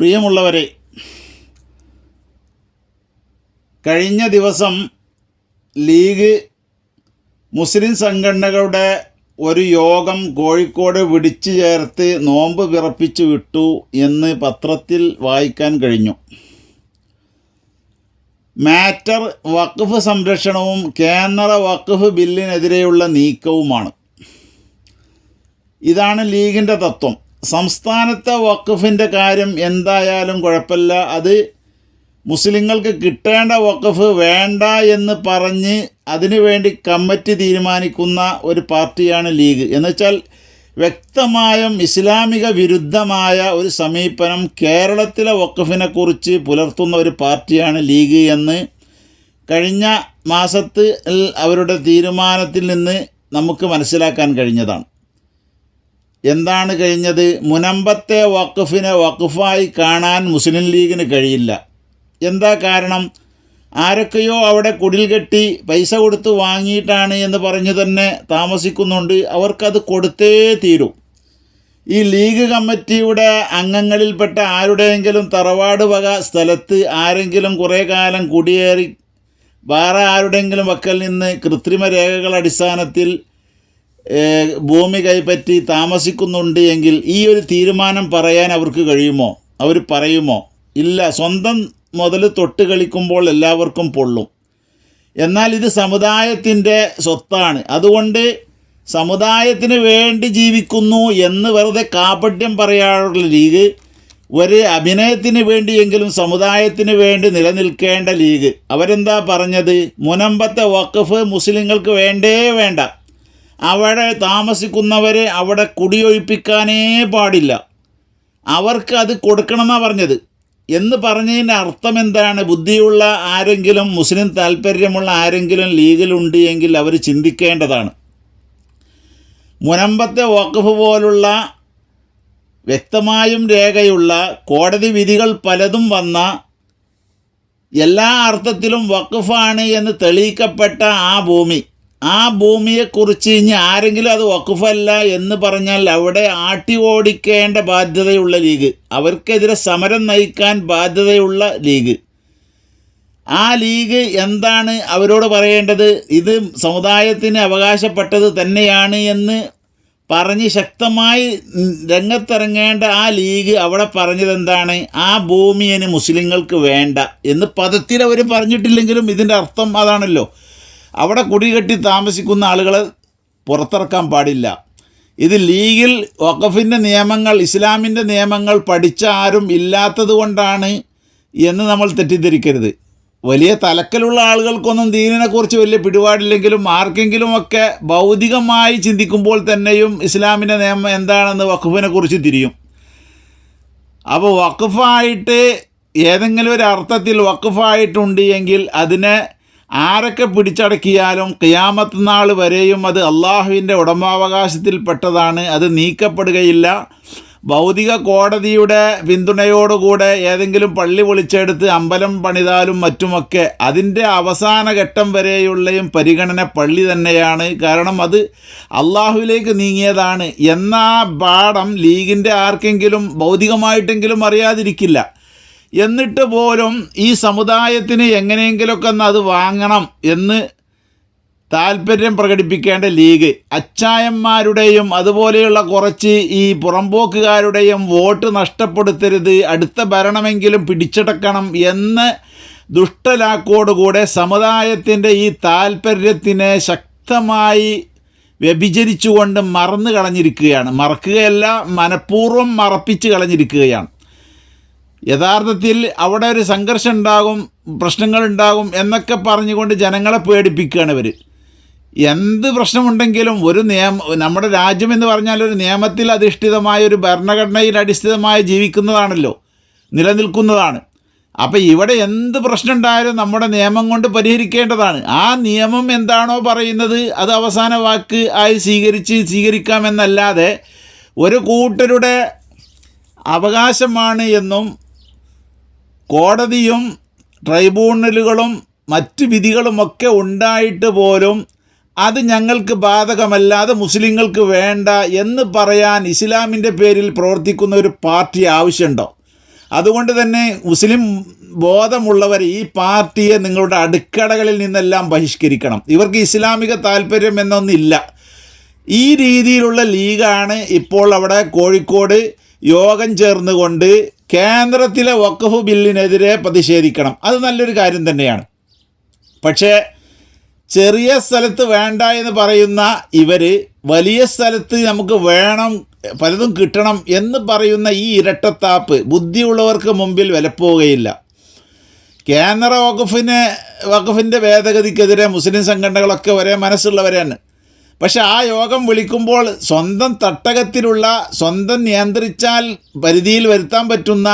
പ്രിയമുള്ളവരെ കഴിഞ്ഞ ദിവസം ലീഗ് മുസ്ലിം സംഘടനകളുടെ ഒരു യോഗം കോഴിക്കോട് വിടിച്ചു ചേർത്ത് നോമ്പ് വിറപ്പിച്ചു വിട്ടു എന്ന് പത്രത്തിൽ വായിക്കാൻ കഴിഞ്ഞു. മാറ്റർ വഖഫ് സംരക്ഷണവും കേന്ദ്ര വഖഫ് ബില്ലിനെതിരെയുള്ള നീക്കവുമാണ്. ഇതാണ് ലീഗിന്റെ തത്വം. സംസ്ഥാനത്തെ വഖഫിന്റെ കാര്യം എന്തായാലും കുഴപ്പമില്ല. അത് മുസ്ലിങ്ങൾക്ക് കിട്ടേണ്ട വഖഫ് വേണ്ട എന്ന് പറഞ്ഞ് അതിനുവേണ്ടി കമ്മിറ്റി തീരുമാനിക്കുന്ന ഒരു പാർട്ടിയാണ് ലീഗ്. എന്നുവെച്ചാൽ വ്യക്തമായും ഇസ്ലാമിക വിരുദ്ധമായ ഒരു സമീപനം കേരളത്തിലെ വഖഫിനെക്കുറിച്ച് പുലർത്തുന്ന ഒരു പാർട്ടിയാണ് ലീഗ് എന്ന് കഴിഞ്ഞ മാസത്തിൽ അവരുടെ തീരുമാനത്തിൽ നിന്ന് നമുക്ക് മനസ്സിലാക്കാൻ കഴിഞ്ഞതാണ്. എന്താണ് കഴിഞ്ഞത്? മുനമ്പത്തെ വഖഫിനെ വഖഫായി കാണാൻ മുസ്ലിം ലീഗിന് കഴിയില്ല. എന്താ കാരണം? ആരൊക്കെയോ അവിടെ കുടിൽ കെട്ടി പൈസ കൊടുത്ത് വാങ്ങിയിട്ടാണ് എന്ന് പറഞ്ഞു തന്നെ താമസിക്കുന്നുണ്ട്. അവർക്കത് കൊടുത്തേ തീരും. ഈ ലീഗ് കമ്മിറ്റിയുടെ അംഗങ്ങളിൽപ്പെട്ട ആരുടെയെങ്കിലും തറവാട് വക സ്ഥലത്ത് ആരെങ്കിലും കുറേ കാലം കുടിയേറി വേറെ ആരുടെയെങ്കിലും വക്കൽ നിന്ന് കൃത്രിമ രേഖകൾ അടിസ്ഥാനത്തിൽ ഭൂമി കൈപ്പറ്റി താമസിക്കുന്നുണ്ട് എങ്കിൽ ഈ ഒരു തീരുമാനം പറയാൻ അവർക്ക് കഴിയുമോ? അവർ പറയുമോ? ഇല്ല സ്വന്തം മുതൽ തൊട്ട് കളിക്കുമ്പോൾ എല്ലാവർക്കും പൊള്ളും. എന്നാൽ ഇത് സമുദായത്തിന്റെ സ്വത്താണ്. അതുകൊണ്ട് സമുദായത്തിന് വേണ്ടി ജീവിക്കുന്നു എന്ന് വെറുതെ കാപട്യം പറയാനുള്ള ലീഗ് ഒരു അഭിനയത്തിന് വേണ്ടിയെങ്കിലും സമുദായത്തിന് വേണ്ടി നിലനിൽക്കേണ്ട ലീഗ്. അവരെന്താ പറഞ്ഞത്? മുനമ്പത്തെ വഖഫ് മുസ്ലിങ്ങൾക്ക് വേണ്ടേ വേണ്ട. അവിടെ താമസിക്കുന്നവരെ അവിടെ കുടിയൊഴിപ്പിക്കാനേ പാടില്ല. അവർക്ക് അത് കൊടുക്കണമെന്നാണ് പറഞ്ഞത്. എന്ന് പറഞ്ഞതിന്റെ അർത്ഥം എന്താണ്? ബുദ്ധിയുള്ള ആരെങ്കിലും മുസ്ലിം താല്പര്യമുള്ള ആരെങ്കിലും ലീഗിലുണ്ട് എങ്കിൽ അവർ ചിന്തിക്കേണ്ടതാണ്. മുനമ്പത്തെ വഖഫ് പോലുള്ള വ്യക്തമായും രേഖയുള്ള കോടതി വിധികൾ പലതും വന്ന എല്ലാ അർത്ഥത്തിലും വഖഫാണ് എന്ന് തെളിയിക്കപ്പെട്ട ആ ഭൂമി. ആ ഭൂമിയെക്കുറിച്ച് ഇനി ആരെങ്കിലും അത് വക്കുഫല്ല എന്ന് പറഞ്ഞാൽ അവിടെ ആട്ടി ഓടിക്കേണ്ട ബാധ്യതയുള്ള ലീഗ്. അവർക്കെതിരെ സമരം നയിക്കാൻ ബാധ്യതയുള്ള ലീഗ്. ആ ലീഗ് എന്താണ് അവരോട് പറയേണ്ടത്? ഇത് സമുദായത്തിന് അവകാശപ്പെട്ടത് തന്നെയാണ് എന്ന് പറഞ്ഞ് ശക്തമായി രംഗത്തിറങ്ങേണ്ട ആ ലീഗ് അവിടെ പറഞ്ഞതെന്താണ്? ആ ഭൂമി ഇനി മുസ്ലിങ്ങൾക്ക് വേണ്ട എന്ന് പദത്തിൽ അവർ പറഞ്ഞിട്ടില്ലെങ്കിലും ഇതിന്റെ അർത്ഥം അതാണല്ലോ. അവിടെ കുടികെട്ടി താമസിക്കുന്ന ആളുകളെ പുറത്തിറക്കാൻ പാടില്ല. ഇത് ലീഗിൽ വഖഫിന്റെ നിയമങ്ങൾ ഇസ്ലാമിന്റെ നിയമങ്ങൾ പഠിച്ച ആരും ഇല്ലാത്തത് കൊണ്ടാണ് എന്ന് നമ്മൾ തെറ്റിദ്ധരിക്കരുത്. വലിയ തലക്കലുള്ള ആളുകൾക്കൊന്നും ദീനിനെക്കുറിച്ച് വലിയ പിടിപാടില്ലെങ്കിലും ആർക്കെങ്കിലുമൊക്കെ ഭൗതികമായി ചിന്തിക്കുമ്പോൾ തന്നെയും ഇസ്ലാമിന്റെ നിയമം എന്താണെന്ന് വഖഫിനെ കുറിച്ച് തിരിയും. അപ്പോൾ വഖഫായിട്ട് ഏതെങ്കിലും ഒരു അർത്ഥത്തിൽ വഖഫായിട്ടുണ്ട് എങ്കിൽ അതിനെ ആരൊക്കെ പിടിച്ചടക്കിയാലും കിയാമത്ത് നാൾ വരെയും അത് അള്ളാഹുവിന്റെ ഉടമാവകാശത്തിൽപ്പെട്ടതാണ് അത് നീക്കപ്പെടുകയില്ല. ഭൗതിക കോടതിയുടെ പിന്തുണയോടുകൂടെ ഏതെങ്കിലും പള്ളി വിളിച്ചെടുത്ത് അമ്പലം പണിതാലും മറ്റുമൊക്കെ അതിന്റെ അവസാന ഘട്ടം വരെയുള്ളയും പരിഗണന പള്ളി തന്നെയാണ്. കാരണം അത് അള്ളാഹുവിലേക്ക് നീങ്ങിയതാണ്. എന്ന പാഠം ലീഗിന്റെ ആർക്കെങ്കിലും ഭൗതികമായിട്ടെങ്കിലും അറിയാതിരിക്കില്ല. എന്നിട്ട് പോലും ഈ സമുദായത്തിന് എങ്ങനെയെങ്കിലുമൊക്കെ ഒന്ന് അത് വാങ്ങണം എന്ന് താല്പര്യം പ്രകടിപ്പിക്കേണ്ട ലീഗ് അച്ചായന്മാരുടെയും അതുപോലെയുള്ള കുറച്ച് ഈ പുറമ്പോക്കുകാരുടെയും വോട്ട് നഷ്ടപ്പെടുത്തരുത് അടുത്ത ഭരണമെങ്കിലും പിടിച്ചടക്കണം എന്ന് ദുഷ്ടലാക്കോടുകൂടെ സമുദായത്തിന്റെ ഈ താല്പര്യത്തിനെ ശക്തമായി വ്യഭിചരിച്ചുകൊണ്ട് മറന്നു കളഞ്ഞിരിക്കുകയാണ് മറക്കുകയല്ല മനഃപൂർവം മറപ്പിച്ച് കളഞ്ഞിരിക്കുകയാണ്. യഥാർത്ഥത്തിൽ അവിടെ ഒരു സംഘർഷം ഉണ്ടാകും പ്രശ്നങ്ങളുണ്ടാകും എന്നൊക്കെ പറഞ്ഞുകൊണ്ട് ജനങ്ങളെ പേടിപ്പിക്കുകയാണ് ഇവർ എന്ത് പ്രശ്നമുണ്ടെങ്കിലും ഒരു നിയമ നമ്മുടെ രാജ്യം എന്ന് പറഞ്ഞാൽ ഒരു നിയമത്തിൽ അധിഷ്ഠിതമായ ഒരു ഭരണഘടനയിൽ അടിസ്ഥിതമായി ജീവിക്കുന്നതാണല്ലോ നിലനിൽക്കുന്നതാണ്. അപ്പോൾ ഇവിടെ എന്ത് പ്രശ്നം ഉണ്ടായാലും നമ്മുടെ നിയമം കൊണ്ട് പരിഹരിക്കേണ്ടതാണ്. ആ നിയമം എന്താണോ പറയുന്നത് അത് അവസാന വാക്ക് ആയി സ്വീകരിച്ച് സ്വീകരിക്കാമെന്നല്ലാതെ ഒരു കൂട്ടരുടെ അവകാശമാണ് എന്നും കോടതിയും ട്രൈബ്യൂണലുകളും മറ്റ് വിധികളുമൊക്കെ ഉണ്ടായിട്ട് പോലും അത് ഞങ്ങൾക്ക് ബാധകമല്ലാതെ മുസ്ലിങ്ങൾക്ക് വേണ്ട എന്ന് പറയാൻ ഇസ്ലാമിന്റെ പേരിൽ പ്രവർത്തിക്കുന്ന ഒരു പാർട്ടി ആവശ്യമുണ്ടോ? അതുകൊണ്ട് തന്നെ മുസ്ലിം ബോധമുള്ളവർ ഈ പാർട്ടിയെ നിങ്ങളുടെ അടുക്കളകളിൽ നിന്നെല്ലാം ബഹിഷ്കരിക്കണം. ഇവർക്ക് ഇസ്ലാമിക താല്പര്യം എന്നൊന്നില്ല. ഈ രീതിയിലുള്ള ലീഗാണ് ഇപ്പോൾ അവിടെ കോഴിക്കോട് യോഗം ചേർന്നുകൊണ്ട് കേന്ദ്രത്തിലെ വഖഫ് ബില്ലിനെതിരെ പ്രതിഷേധിക്കണം. അത് നല്ലൊരു കാര്യം തന്നെയാണ്. പക്ഷേ ചെറിയ സ്ഥലത്ത് വേണ്ട എന്ന് പറയുന്ന ഇവർ വലിയ സ്ഥലത്ത് നമുക്ക് വേണം പലതും കിട്ടണം എന്ന് പറയുന്ന ഈ ഇരട്ടത്താപ്പ് ബുദ്ധിയുള്ളവർക്ക് മുമ്പിൽ വിലപ്പോവുകയില്ല. കേന്ദ്ര വഖഫിനെ വഖഫിന്റെ ഭേദഗതിക്കെതിരെ മുസ്ലിം സംഘടനകളൊക്കെ ഒരേ മനസ്സുള്ളവരാണ് പക്ഷെ ആ യോഗം വിളിക്കുമ്പോൾ സ്വന്തം തട്ടകത്തിലുള്ള സ്വന്തം നിയന്ത്രിച്ചാൽ പരിധിയിൽ വരുത്താൻ പറ്റുന്ന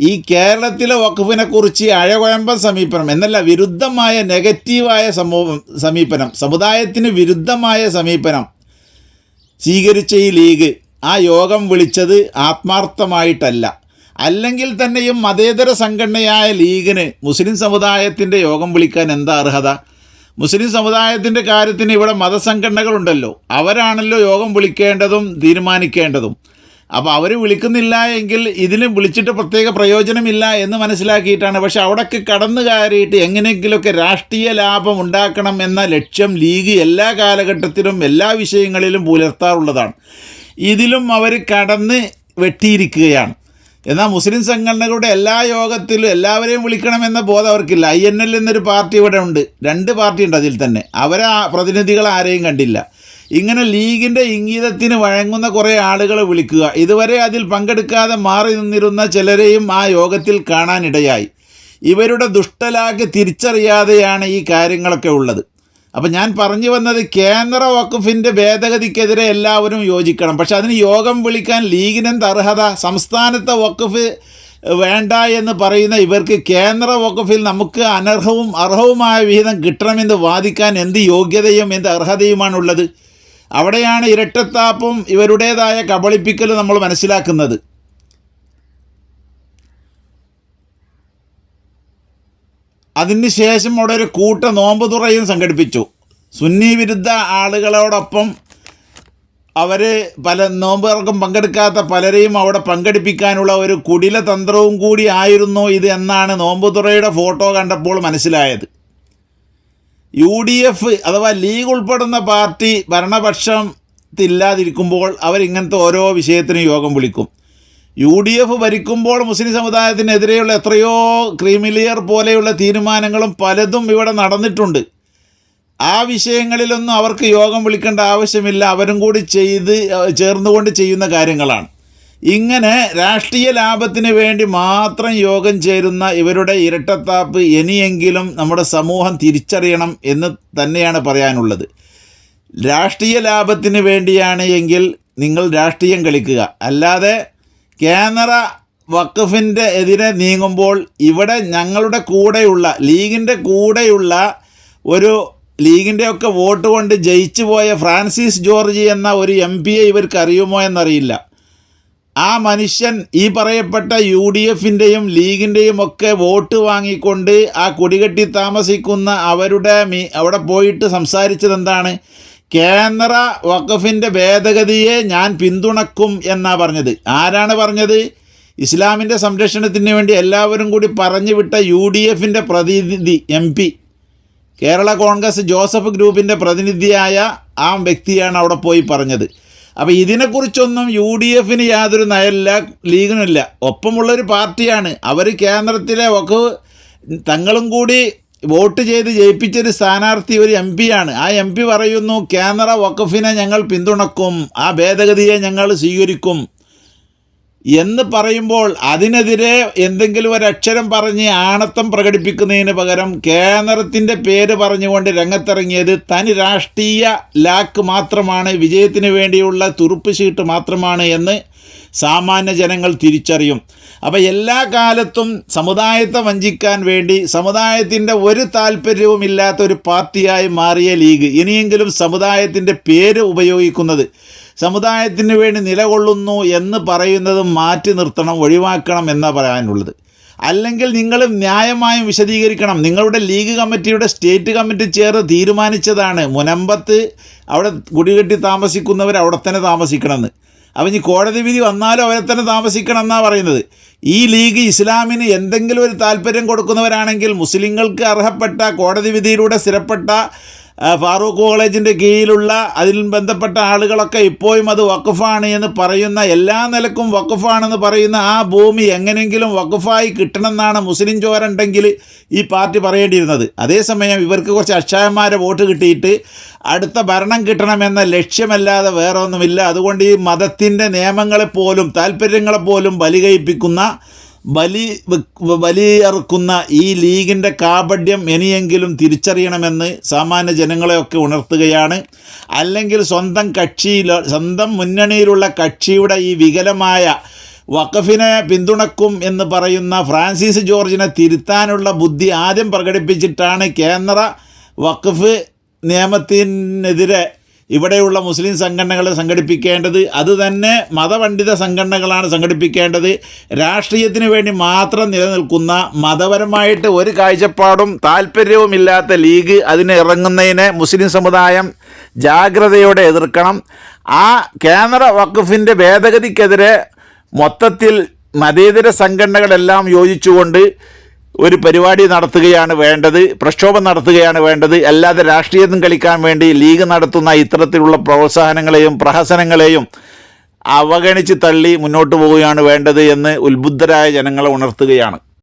ഈ കേരളത്തിലെ വഖഫിനെക്കുറിച്ച് അഴകുഴമ്പൻ സമീപനം എന്നല്ല വിരുദ്ധമായ നെഗറ്റീവായ സമൂഹം സമീപനം സമുദായത്തിന് വിരുദ്ധമായ സമീപനം സ്വീകരിച്ച ഈ ലീഗ് ആ യോഗം വിളിച്ചത് ആത്മാർത്ഥമായിട്ടല്ല. അല്ലെങ്കിൽ തന്നെയും മതേതര സംഘടനയായ ലീഗിന് മുസ്ലിം സമുദായത്തിന്റെ യോഗം വിളിക്കാൻ എന്താ അർഹത? മുസ്ലിം സമുദായത്തിന്റെ കാര്യത്തിന് ഇവിടെ മതസംഘടനകളുണ്ടല്ലോ. അവരാണല്ലോ യോഗം വിളിക്കേണ്ടതും തീരുമാനിക്കേണ്ടതും. അപ്പോൾ അവർ വിളിക്കുന്നില്ല എങ്കിൽ ഇതിന് വിളിച്ചിട്ട് പ്രത്യേക പ്രയോജനമില്ല എന്ന് മനസ്സിലാക്കിയിട്ടാണ്. പക്ഷേ അവിടേക്ക് കടന്നു കയറിയിട്ട് എങ്ങനെയെങ്കിലുമൊക്കെ രാഷ്ട്രീയ ലാഭം ഉണ്ടാക്കണം എന്ന ലക്ഷ്യം ലീഗ് എല്ലാ കാലഘട്ടത്തിലും എല്ലാ വിഷയങ്ങളിലും പുലർത്താറുള്ളതാണ്. ഇതിലും അവർ കടന്ന് വെട്ടിയിരിക്കുകയാണ്. എന്നാൽ മുസ്ലിം സംഘടനകളുടെ എല്ലാ യോഗത്തിലും എല്ലാവരെയും വിളിക്കണമെന്ന ബോധം അവർക്കില്ല. ഐ എൻ എൽ എന്നൊരു പാർട്ടി ഇവിടെ ഉണ്ട്. രണ്ട് പാർട്ടി ഉണ്ട് അതിൽ തന്നെ. അവരെ പ്രതിനിധികൾ ആരെയും കണ്ടില്ല. ഇങ്ങനെ ലീഗിന്റെ ഇംഗിതത്തിന് വഴങ്ങുന്ന കുറേ ആളുകളെ വിളിക്കുക. ഇതുവരെ അതിൽ പങ്കെടുക്കാതെ മാറി നിന്നിരുന്ന ചിലരെയും ആ യോഗത്തിൽ കാണാനിടയായി. ഇവരുടെ ദുഷ്ടലാക്ക് തിരിച്ചറിയാതെയാണ് ഈ കാര്യങ്ങളൊക്കെ ഉള്ളത്. അപ്പം ഞാൻ പറഞ്ഞു വന്നത് കേന്ദ്ര വഖഫിന്റെ ഭേദഗതിക്കെതിരെ എല്ലാവരും യോജിക്കണം. പക്ഷെ അതിന് യോഗം വിളിക്കാൻ ലീഗിനെന്ത് അർഹത? സംസ്ഥാനത്തെ വഖഫ് വേണ്ട എന്ന് പറയുന്ന ഇവർക്ക് കേന്ദ്ര വഖഫിൽ നമുക്ക് അനർഹവും അർഹവുമായ വിഹിതം കിട്ടണമെന്ന് വാദിക്കാൻ എന്ത് യോഗ്യതയും എന്ത് അർഹതയുമാണുള്ളത്? അവിടെയാണ് ഇരട്ടത്താപ്പും ഇവരുടേതായ കബളിപ്പിക്കലും നമ്മൾ മനസ്സിലാക്കുന്നത്. അതിന് ശേഷം അവിടെ ഒരു കൂട്ട നോമ്പ് തുറയും സംഘടിപ്പിച്ചു. സുന്നി വിരുദ്ധ ആളുകളോടൊപ്പം അവർ പല നോമ്പുകാർക്കും പങ്കെടുക്കാത്ത പലരെയും അവിടെ പങ്കെടുപ്പിക്കാനുള്ള ഒരു കുടില തന്ത്രവും കൂടി ആയിരുന്നു ഇത് എന്നാണ് നോമ്പ് തുറയുടെ ഫോട്ടോ കണ്ടപ്പോൾ മനസ്സിലായത്. യു ഡി എഫ് അഥവാ ലീഗ് ഉൾപ്പെടുന്ന പാർട്ടി ഭരണപക്ഷത്തില്ലാതിരിക്കുമ്പോൾ അവരിങ്ങനത്തെ ഓരോ വിഷയത്തിനും യോഗം വിളിക്കും. യു ഡി എഫ് ഭരിക്കുമ്പോൾ മുസ്ലിം സമുദായത്തിനെതിരെയുള്ള എത്രയോ ക്രീമിലിയർ പോലെയുള്ള തീരുമാനങ്ങളും പലതും ഇവിടെ നടന്നിട്ടുണ്ട്. ആ വിഷയങ്ങളിലൊന്നും അവർക്ക് യോഗം വിളിക്കേണ്ട ആവശ്യമില്ല. അവരും കൂടി ചെയ്ത് ചേർന്നുകൊണ്ട് ചെയ്യുന്ന കാര്യങ്ങളാണ്. ഇങ്ങനെ രാഷ്ട്രീയ ലാഭത്തിന് വേണ്ടി മാത്രം യോഗം ചേരുന്ന ഇവരുടെ ഇരട്ടത്താപ്പ് ഇനിയെങ്കിലും നമ്മുടെ സമൂഹം തിരിച്ചറിയണം എന്ന് തന്നെയാണ് പറയാനുള്ളത്. രാഷ്ട്രീയ ലാഭത്തിന് വേണ്ടിയാണ് എങ്കിൽ നിങ്ങൾ രാഷ്ട്രീയം കളിക്കുക. അല്ലാതെ കേന്ദ്ര വഖഫിന്റെ എതിരെ നീങ്ങുമ്പോൾ ഇവിടെ ഞങ്ങളുടെ കൂടെയുള്ള ലീഗിന്റെ കൂടെയുള്ള ഒരു ലീഗിന്റെ ഒക്കെ വോട്ട് കൊണ്ട് ജയിച്ചു പോയ ഫ്രാൻസിസ് ജോർജ് എന്ന ഒരു എം പിയെ ഇവർക്ക് അറിയുമോ എന്നറിയില്ല. ആ മനുഷ്യൻ ഈ പറയപ്പെട്ട യു ഡി എഫിന്റെയും ലീഗിന്റെയും ഒക്കെ വോട്ട് വാങ്ങിക്കൊണ്ട് ആ കുടികെട്ടി താമസിക്കുന്ന അവരുടെ മീ അവിടെ പോയിട്ട് സംസാരിച്ചത് എന്താണ് കേന്ദ്ര വഖഫിന്റെ ഭേദഗതിയെ ഞാൻ പിന്തുണക്കും എന്നാണ് പറഞ്ഞത്. ആരാണ് പറഞ്ഞത്? ഇസ്ലാമിന്റെ സംരക്ഷണത്തിന് വേണ്ടി എല്ലാവരും കൂടി പറഞ്ഞു വിട്ട യു ഡി എഫിന്റെ പ്രതിനിധി എം പി. കേരള കോൺഗ്രസ് ജോസഫ് ഗ്രൂപ്പിന്റെ പ്രതിനിധിയായ ആ വ്യക്തിയാണ് അവിടെ പോയി പറഞ്ഞത്. അപ്പോൾ ഇതിനെക്കുറിച്ചൊന്നും യു ഡി എഫിന് യാതൊരു നയമില്ല ലീഗിനില്ല ഒപ്പമുള്ളൊരു പാർട്ടിയാണ്. അവർ കേന്ദ്രത്തിലെ വഖഫ് തങ്ങളും കൂടി വോട്ട് ചെയ്ത് ജയിപ്പിച്ചൊരു സ്ഥാനാർത്ഥി ഒരു എം ആണ്. ആ എം പി പറയുന്നു കേന്ദ്ര വഖഫിനെ ഞങ്ങൾ പിന്തുണക്കും. ആ ഭേദഗതിയെ ഞങ്ങൾ സ്വീകരിക്കും. എന്ന് പറയുമ്പോൾ അതിനെതിരെ എന്തെങ്കിലും ഒരു അക്ഷരം പറഞ്ഞ് ആണത്തം പ്രകടിപ്പിക്കുന്നതിന് പകരം കേന്ദ്രത്തിന്റെ പേര് പറഞ്ഞുകൊണ്ട് രംഗത്തിറങ്ങിയത് തനി രാഷ്ട്രീയ ലാക്ക് മാത്രമാണ് വിജയത്തിന് വേണ്ടിയുള്ള തുറുപ്പ് ഷീട്ട് മാത്രമാണ് എന്ന് സാമാന്യ ജനങ്ങൾ തിരിച്ചറിയും. അപ്പോൾ എല്ലാ കാലത്തും സമുദായത്തെ വഞ്ചിക്കാൻ വേണ്ടി സമുദായത്തിന്റെ ഒരു താല്പര്യവും ഇല്ലാത്ത ഒരു പാർട്ടിയായി മാറിയ ലീഗ് ഇനിയെങ്കിലും സമുദായത്തിന്റെ പേര് ഉപയോഗിക്കുന്നത് സമുദായത്തിന് വേണ്ടി നിലകൊള്ളുന്നു എന്ന് പറയുന്നത് മാറ്റി നിർത്തണം ഒഴിവാക്കണം എന്നാണ് പറയാനുള്ളത്. അല്ലെങ്കിൽ നിങ്ങൾ ന്യായമായും വിശദീകരിക്കണം. നിങ്ങളുടെ ലീഗ് കമ്മിറ്റിയുടെ സ്റ്റേറ്റ് കമ്മിറ്റി ചേർന്ന് തീരുമാനിച്ചതാണ് മുനമ്പത്ത് അവിടെ കുടികെട്ടി താമസിക്കുന്നവർ അവിടെ തന്നെ താമസിക്കണമെന്ന്. അപ്പം ഇനി കോടതി വിധി വന്നാലും അവരെ തന്നെ താമസിക്കണം എന്നാണ് പറയുന്നത്. ഈ ലീഗ് ഇസ്ലാമിന് എന്തെങ്കിലും ഒരു താല്പര്യം കൊടുക്കുന്നവരാണെങ്കിൽ മുസ്ലിങ്ങൾക്ക് അർഹപ്പെട്ട കോടതി വിധിയിലൂടെ സ്ഥിരപ്പെട്ട ഫാറൂഖ് കോളേജിന്റെ കീഴിലുള്ള അതിൽ ബന്ധപ്പെട്ട ആളുകളൊക്കെ ഇപ്പോഴും അത് വഖഫാണ് എന്ന് പറയുന്ന എല്ലാ നിലക്കും വഖഫാണെന്ന് പറയുന്ന ആ ഭൂമി എങ്ങനെയെങ്കിലും വഖഫായി കിട്ടണമെന്നാണ് മുസ്ലിം ചോരുണ്ടെങ്കിൽ ഈ പാർട്ടി പറയേണ്ടിയിരുന്നത്. അതേസമയം ഇവർക്ക് കുറച്ച് അക്ഷയന്മാരെ വോട്ട് കിട്ടിയിട്ട് അടുത്ത ഭരണം കിട്ടണമെന്ന ലക്ഷ്യമല്ലാതെ വേറെ ഒന്നുമില്ല അതുകൊണ്ട് ഈ മതത്തിന്റെ നിയമങ്ങളെപ്പോലും താല്പര്യങ്ങളെപ്പോലും ബലികയിപ്പിക്കുന്ന ബലി വലിയറുക്കുന്ന ഈ ലീഗിന്റെ കാപഡ്യം ഇനിയെങ്കിലും തിരിച്ചറിയണമെന്ന് സാമാന്യ ജനങ്ങളെയൊക്കെ ഉണർത്തുകയാണ്. അല്ലെങ്കിൽ സ്വന്തം കക്ഷിയിലോ സ്വന്തം മുന്നണിയിലുള്ള കക്ഷിയുടെ ഈ വികലമായ വഖഫിനെ പിന്തുണക്കും എന്ന് പറയുന്ന ഫ്രാൻസിസ് ജോർജിനെ തിരുത്താനുള്ള ബുദ്ധി ആദ്യം പ്രകടിപ്പിച്ചിട്ടാണ് കേന്ദ്ര വഖഫ് നിയമത്തിനെതിരെ ഇവിടെയുള്ള മുസ്ലിം സംഘടനകൾ സംഘടിപ്പിക്കേണ്ടത് അത് തന്നെ മതപണ്ഡിത സംഘടനകളാണ് സംഘടിപ്പിക്കേണ്ടത്. രാഷ്ട്രീയത്തിന് വേണ്ടി മാത്രം നിലനിൽക്കുന്ന മതപരമായിട്ട് ഒരു കാഴ്ചപ്പാടും താല്പര്യവുമില്ലാത്ത ലീഗ് അതിന് ഇറങ്ങുന്നതിനെ മുസ്ലിം സമുദായം ജാഗ്രതയോടെ എതിർക്കണം. ആ കേന്ദ്ര വഖഫിന്റെ ഭേദഗതിക്കെതിരെ മൊത്തത്തിൽ മതേതര സംഘടനകളെല്ലാം യോജിച്ചുകൊണ്ട് ഒരു പരിപാടി നടത്തുകയാണ് വേണ്ടത് പ്രക്ഷോഭം നടത്തുകയാണ് വേണ്ടത്. അല്ലാതെ രാഷ്ട്രീയത്തിൽ കളിക്കാൻ വേണ്ടി ലീഗ് നടത്തുന്ന ഇത്തരത്തിലുള്ള പ്രോത്സാഹനങ്ങളെയും പ്രഹസനങ്ങളെയും അവഗണിച്ച് തള്ളി മുന്നോട്ട് പോവുകയാണ് വേണ്ടത് എന്ന് ഉത്ബുദ്ധരായ ജനങ്ങളെ ഉണർത്തുകയാണ്.